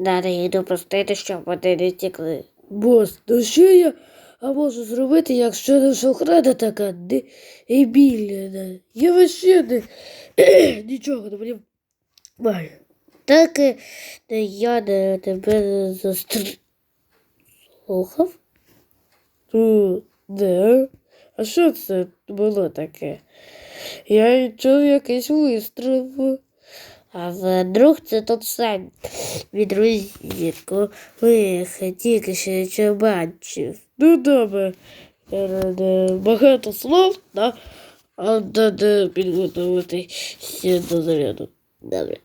Надо їх допустити, щоб вони не тікли. Бос, то що я а можу зробити, якщо наша охрана така дебільна? Я вообще не, нічого не розумію. Так е, я не тебе заслухав. Ну, да. А що це було таке? Я чув якийсь вистріл. А вдруг це тот сам від розвідку виїхав, тільки що я бачив. Ну, добре. Багато слов, да? а треба підготувати ще до заряду. Добре.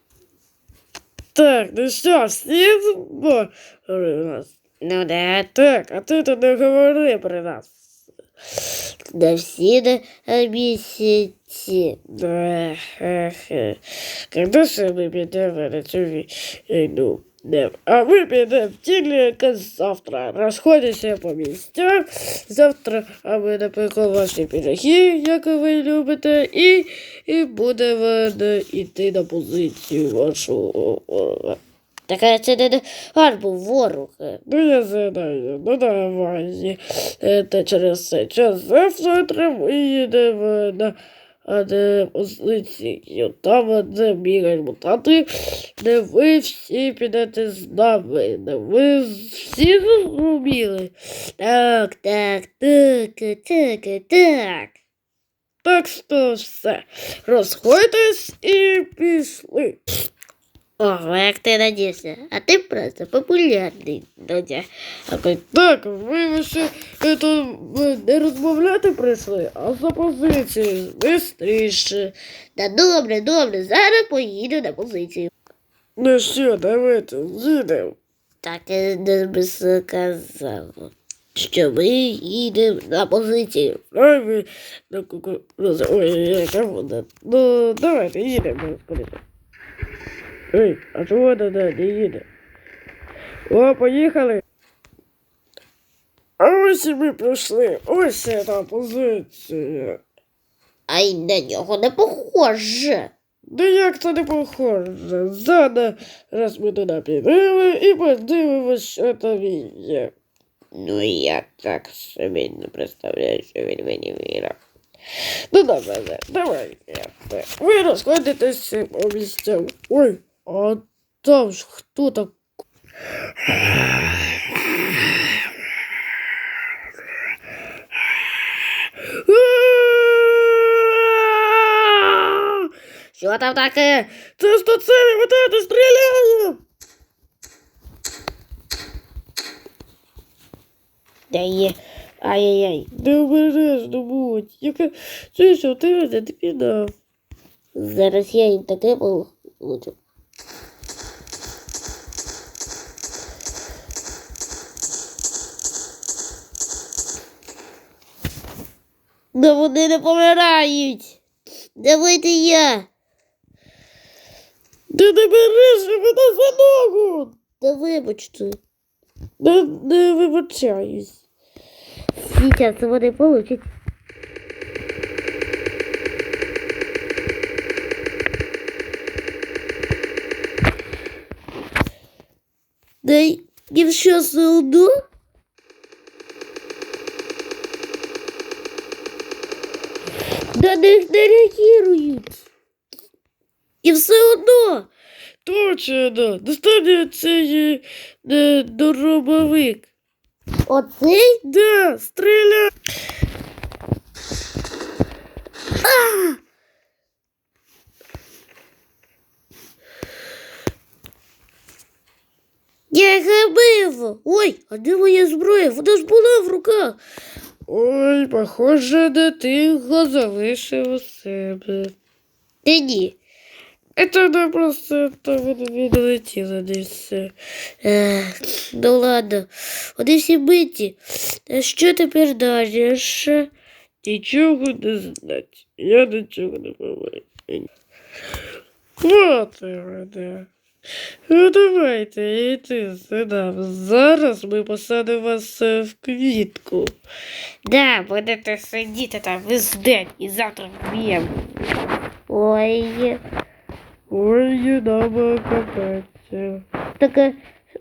Так, ну що, всі збори нас? Ну да, Так, а ти то не говори про нас да всі на місяці. Да, эх, эх. Когда же мы підемо на цю війну? Не. А ми підемо тільки завтра. Розходяться по місцях. Завтра а ми напекли ваші пироги, як ви любите, і, і будемо е, йти на позицію вашого ворога. Так а це не був ворог. Ну, я знаю, ну давай. Це через цей час завтра їдемо на а де позицію. Там, де бігають мутанти, де ви всі підете з нами. Де ви всі зрозуміли. Так, так, так, так, так. Так що все. Розходьтесь і пішли. Ого, як ти надівся. А ти просто популярний, Додя. А ти так, ви лише е, е, не розмовляти прийшли, а за позицію бистріше. Та добре, добре, зараз поїду на позицію. Ну що, давайте, їдемо. Так я не би сказав, що ми їдемо на позицію. Ой, ви на кукурузу. Ой, яка вода. Ну, давайте, їдемо скоріше. Ей, а чого вона не їде? О, поїхали. А ось і ми прийшли. Ось та позиція. А й на нього не похоже. Ну як це не похоже? Зараз ми туди підемо і подивимось, що там є. Ну я так собі не представляю, що він мені вірив. Ну добре, давай. Ви розходитесь по місцям. Ой, а там ж хто так? Що там таке? Це ж то це метати стріляє! Де є? Ай-яй-яй. Не обережно будь. Яка... Що, ти мене не піддав? Зараз я їм таке получу. Да вони не помирають. Давайте я. Ти не береш мене за ногу! Та вибачте. Не, не вибачаюсь. Сейчас вони получать. Да їм що все Да них не реагують. І все одно. Точно, достане цей е, доробовик. Оцей? Да, стріляй! Я їх. Ой, а де моя зброя? Вона ж була в руках. Ой, похоже, де ти його залишив у себе. Та ні. Это не просто там відлетіло десь. Ех, ну ладно, вони всі биті. А що тепер далі? ж? Нічого не знать. Я нічого не повинен. Вот мене. Ну давайте йти сюди. Зараз ми посадимо вас е, в квітку. Да, будете сидіти там весь день і завтра вб'ємо. Ой, Ой, надо копатися. так е,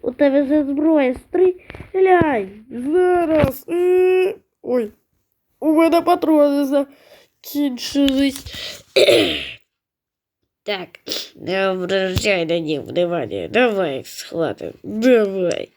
у тебе за зброя, стріляй. Зараз. Е, Ой. У мене патрони закінчились. Так, не обращай на них внимания. Давай их схватим. Давай.